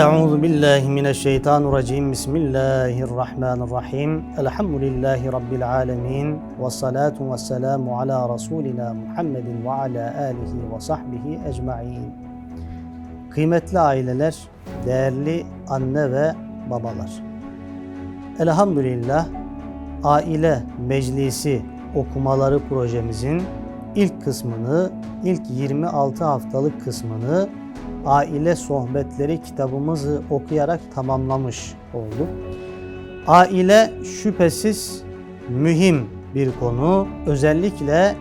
Euzu billahi mineşşeytanirracim. Bismillahirrahmanirrahim. Elhamdülillahi rabbil alamin. Ves salatu vesselamu ala rasulina Muhammedin ve ala alihi ve sahbihi ecmaîn. Kıymetli aileler, değerli anne ve babalar. Elhamdülillah Aile Meclisi okumaları projemizin ilk kısmını, ilk 26 haftalık kısmını Aile Sohbetleri kitabımızı okuyarak tamamlamış olduk. Aile şüphesiz mühim bir konu. Özellikle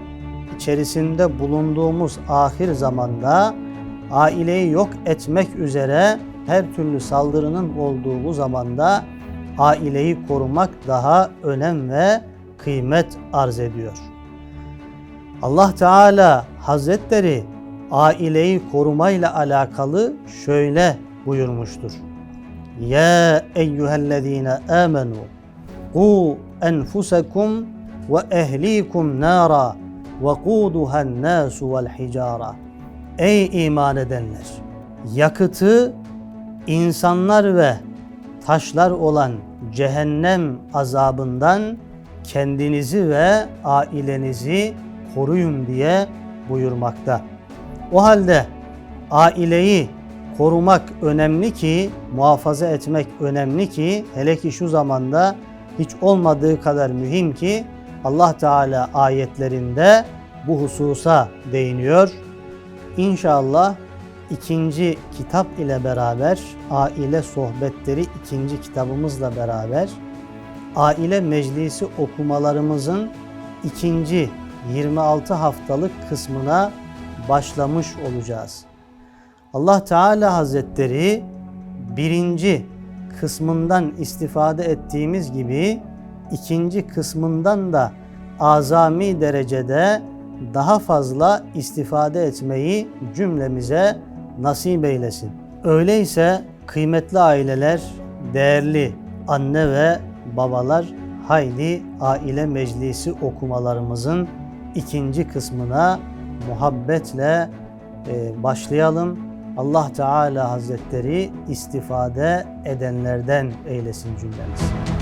içerisinde bulunduğumuz ahir zamanda aileyi yok etmek üzere her türlü saldırının olduğu bu zamanda aileyi korumak daha önem ve kıymet arz ediyor. Allah Teala Hazretleri aileyi korumayla alakalı şöyle buyurmuştur. Ya eyyühellezine amenu qu enfusakum ve ehlikum nara ve kuduhan nasu vel hicara. Ey iman edenler! Yakıtı insanlar ve taşlar olan cehennem azabından kendinizi ve ailenizi koruyun diye buyurmakta. O halde aileyi korumak önemli ki, muhafaza etmek önemli ki, hele ki şu zamanda hiç olmadığı kadar mühim ki Allah Teala ayetlerinde bu hususa değiniyor. İnşallah ikinci kitap ile beraber aile sohbetleri ikinci kitabımızla beraber aile meclisi okumalarımızın ikinci 26 haftalık kısmına başlamış olacağız. Allah Teala Hazretleri birinci kısmından istifade ettiğimiz gibi ikinci kısmından da azami derecede daha fazla istifade etmeyi cümlemize nasip eylesin. Öyleyse kıymetli aileler, değerli anne ve babalar hayli aile meclisi okumalarımızın ikinci kısmına muhabbetle e, başlayalım. Allah Teala Hazretleri istifade edenlerden eylesin cümlemizi.